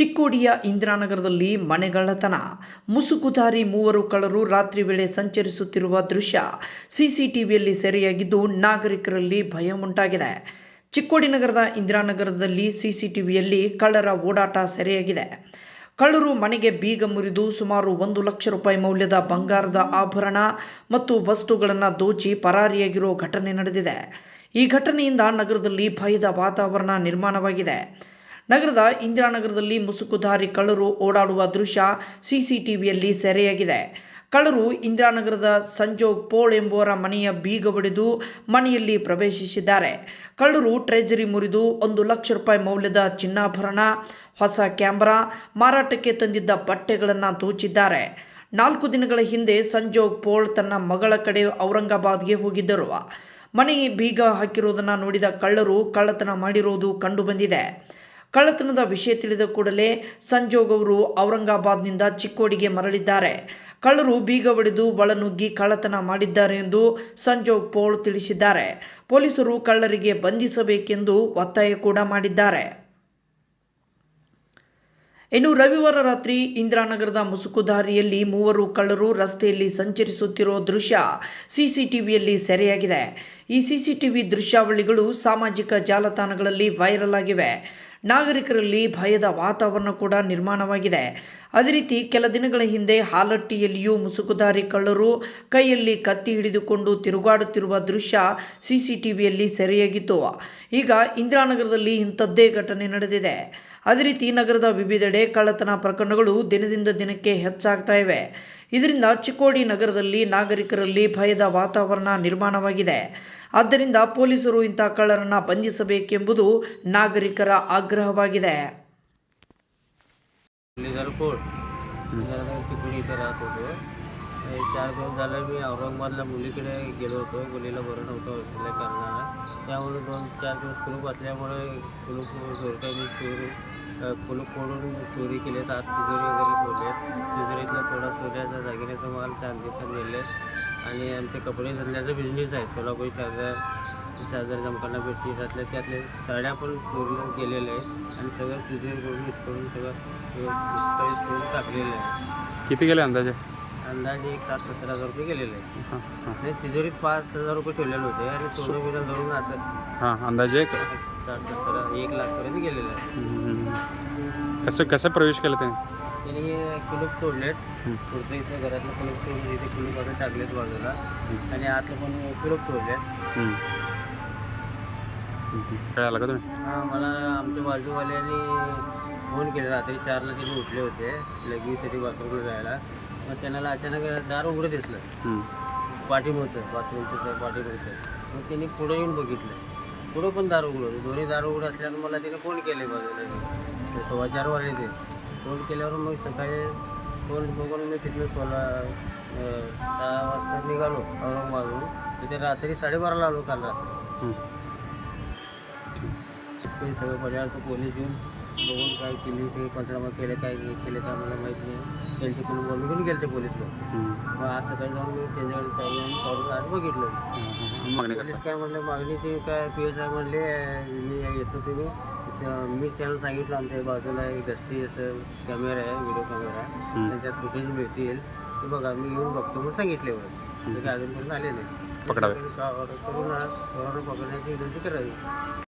ಚಿಕ್ಕೋಡಿಯ ಇಂದಿರಾನಗರದಲ್ಲಿ ಮನೆಗಳ್ಳತನ. ಮುಸುಕುಧಾರಿ ಮೂವರು ಕಳ್ಳರು ರಾತ್ರಿ ವೇಳೆ ಸಂಚರಿಸುತ್ತಿರುವ ದೃಶ್ಯ ಸಿಸಿಟಿವಿಯಲ್ಲಿ ಸೆರೆಯಾಗಿದ್ದು ನಾಗರಿಕರಲ್ಲಿ ಭಯ ಉಂಟಾಗಿದೆ. ಚಿಕ್ಕೋಡಿ ನಗರದ ಇಂದಿರಾನಗರದಲ್ಲಿ ಸಿಸಿಟಿವಿಯಲ್ಲಿ ಕಳ್ಳರ ಓಡಾಟ ಸೆರೆಯಾಗಿದೆ. ಕಳ್ಳರು ಮನೆಗೆ ಬೀಗ ಮುರಿದು ಸುಮಾರು ಒಂದು ಲಕ್ಷ ರೂಪಾಯಿ ಮೌಲ್ಯದ ಬಂಗಾರದ ಆಭರಣ ಮತ್ತು ವಸ್ತುಗಳನ್ನು ದೋಚಿ ಪರಾರಿಯಾಗಿರೋ ಘಟನೆ ನಡೆದಿದೆ. ಈ ಘಟನೆಯಿಂದ ನಗರದಲ್ಲಿ ಭಯದ ವಾತಾವರಣ ನಿರ್ಮಾಣವಾಗಿದೆ. ನಗರದ ಇಂದಿರಾನಗರದಲ್ಲಿ ಮುಸುಕುಧಾರಿ ಕಳ್ಳರು ಓಡಾಡುವ ದೃಶ್ಯ ಸಿಸಿಟಿವಿಯಲ್ಲಿ ಸೆರೆಯಾಗಿದೆ. ಕಳ್ಳರು ಇಂದಿರಾನಗರದ ಸಂಜೋಗ್ ಪೋಳ್ ಎಂಬುವರ ಮನೆಯ ಬೀಗ ಒಡೆದು ಮನೆಯಲ್ಲಿ ಪ್ರವೇಶಿಸಿದ್ದಾರೆ. ಕಳ್ಳರು ಟ್ರೆಜರಿ ಮುರಿದು ಒಂದು ಲಕ್ಷ ರೂಪಾಯಿ ಮೌಲ್ಯದ ಚಿನ್ನಾಭರಣ, ಹೊಸ ಕ್ಯಾಮರಾ, ಮಾರಾಟಕ್ಕೆ ತಂದಿದ್ದ ಬಟ್ಟೆಗಳನ್ನು ದೋಚಿದ್ದಾರೆ ನಾಲ್ಕು ದಿನಗಳ ಹಿಂದೆ ಸಂಜೋಗ್ ಪೋಳ್ ತನ್ನ ಮಗಳ ಕಡೆ ಔರಂಗಾಬಾದ್ಗೆ ಹೋಗಿದ್ದರು. ಮನೆಗೆ ಬೀಗ ಹಾಕಿರುವುದನ್ನು ನೋಡಿದ ಕಳ್ಳರು ಕಳ್ಳತನ ಮಾಡಿರುವುದು ಕಂಡುಬಂದಿದೆ ಕಳ್ಳತನದ ವಿಷಯ ತಿಳಿದ ಕೂಡಲೇ ಸಂಜೋಗ್ ಅವರು ಔರಂಗಾಬಾದ್ನಿಂದ ಚಿಕ್ಕೋಡಿಗೆ ಮರಳಿದ್ದಾರೆ. ಕಳ್ಳರು ಬೀಗ ಒಡೆದು ಒಳನುಗ್ಗಿ ಕಳ್ಳತನ ಮಾಡಿದ್ದಾರೆ ಎಂದು ಸಂಜೋಗ್ ಪೋಳ್ ತಿಳಿಸಿದ್ದಾರೆ. ಪೊಲೀಸರು ಕಳ್ಳರಿಗೆ ಬಂಧಿಸಬೇಕೆಂದು ಒತ್ತಾಯ ಕೂಡ ಮಾಡಿದ್ದಾರೆ. ಇನ್ನು ರವಿವಾರ ರಾತ್ರಿ ಇಂದಿರಾನಗರದ ಮುಸುಕುದಾರಿಯಲ್ಲಿ ಮೂವರು ಕಳ್ಳರು ರಸ್ತೆಯಲ್ಲಿ ಸಂಚರಿಸುತ್ತಿರುವ ದೃಶ್ಯ ಸಿಸಿಟಿವಿಯಲ್ಲಿ ಸೆರೆಯಾಗಿದೆ. ಈ ಸಿಸಿಟಿವಿ ದೃಶ್ಯಾವಳಿಗಳು ಸಾಮಾಜಿಕ ಜಾಲತಾಣಗಳಲ್ಲಿ ವೈರಲ್ ಆಗಿವೆ. ನಾಗರಿಕರಲ್ಲಿ ಭಯದ ವಾತಾವರಣ ಕೂಡ ನಿರ್ಮಾಣವಾಗಿದೆ. ಅದೇ ರೀತಿ ಕೆಲ ದಿನಗಳ ಹಿಂದೆ ಹಾಲಟ್ಟಿಯಲ್ಲಿಯೂ ಮುಸುಕುದಾರಿ ಕಳ್ಳರು ಕೈಯಲ್ಲಿ ಕತ್ತಿ ಹಿಡಿದುಕೊಂಡು ತಿರುಗಾಡುತ್ತಿರುವ ದೃಶ್ಯ ಸಿಸಿಟಿವಿಯಲ್ಲಿ ಸೆರೆಯಾಗಿತ್ತು. ಈಗ ಇಂದಿರಾನಗರದಲ್ಲಿ ಇಂಥದ್ದೇ ಘಟನೆ ನಡೆದಿದೆ. ಅದೇ ರೀತಿ ನಗರದ ವಿವಿಧೆಡೆ ಕಳ್ಳತನ ಪ್ರಕರಣಗಳು ದಿನದಿಂದ ದಿನಕ್ಕೆ ಹೆಚ್ಚಾಗ್ತಾ ಇವೆ. ಇದರಿಂದ ಚಿಕ್ಕೋಡಿ ನಗರದಲ್ಲಿ ನಾಗರಿಕರಲ್ಲಿ ಭಯದ ವಾತಾವರಣ ನಿರ್ಮಾಣವಾಗಿದೆ. ಆದ್ದರಿಂದ ಪೊಲೀಸರು ಇಂಥ ಕಳ್ಳರನ್ನು ಬಂಧಿಸಬೇಕೆಂಬುದು ನಾಗರಿಕರ ಆಗ್ರಹವಾಗಿದೆ. हे चार दिवस झालं मी औरंगाबादला मुलीकडे गेलो होतो. मुलीला बरं नव्हतं असल्या कारणानं. त्यामुळे दोन चार दिवस कुलूप असल्यामुळे कुलूप चोरट्यांनी चोरी कुलूप फोडून चोरी केले. आत तिजोरी वगैरे ठेवले तिजोरीतला थोडा सोन्याचा दागिन्याचा माल चांदीचा नेले. आणि आमचे कपडे धंद्याचा बिझनेस आहे. सोलापुरी चादर चादर जमकांना बेडशीट असल्या त्यातले साड्या पण चोरी गेलेल्या आहे आणि सगळं तिजोरी करून करून सगळं टाकलेलं आहे किती गेले अंदाजे? अंदाजे एक सात सत्तर हजार रुपये गेलेले आहे हां हां. आणि तिजोरीत पाच हजार रुपये ठेवलेले होते आणि सोनं बिनं धरून असं हां अंदाजे एक? साठ सत्तर एक लाखपर्यंत गेलेलं आहे हम्म. कसं कसं प्रवेश केला त्याने? त्यांनी हे कुलूप तोडलेत. हं. पुढचं इथं घरातलं कुलूप तोडून इथे कुलूप आता टाकलेत बाजूला. आणि आतलं पण कुलूप तोडलेत. हम्म. हम्म. का तुम्ही? हा मला आमच्या बाजूवाल्यांनी फोन केला. रात्री चारला तिथे उठले होते. लगीसाठी बाथरूमला जायला. मग त्यांना अचानक दार उघडं दिसलं. पाठीमागचं बाथरूमचं त्या पाठीमागचं मग त्यांनी पुढे येऊन बघितलं. पुढं पण दार उघडं दोन्ही दार उघडं असल्यानं मला तिने फोन केले बाजूला ते सव्वा चार वाजले ते. फोन केल्यावर मग सकाळी फोन बघून मी तिथनं सोला अं, दहा वाजता निघालो औरंगाबादहून. तिथे रात्री साडेबाराला आलो काल रात्री. सगळं पर्याय पोलीस येऊन बघून काय केली ते पंचनामा केले काय नाही केले काय मला माहीत नाही. त्यांचे कोणी बोलून गेले ते पोलीस लोक. मग आज सकाळी जाऊन मी त्यांच्याकडे चालून काढून आज बघितलं. पोलीस काय म्हणले मागणी ते काय पी एस आय म्हणले मी येतो तुम्ही मी त्यांना सांगितलं आमच्या बाजूला एक दस्ती असं कॅमेरा आहे व्हिडिओ कॅमेरा हम्म. त्यांच्यात फुटेज मिळतील. ते बघा मी येऊन बघतो म्हणून सांगितले ते काय अजूनपर्यंत आले नाही. पकडावे. करून आज कोरोना पकडण्याची विनंती करावी.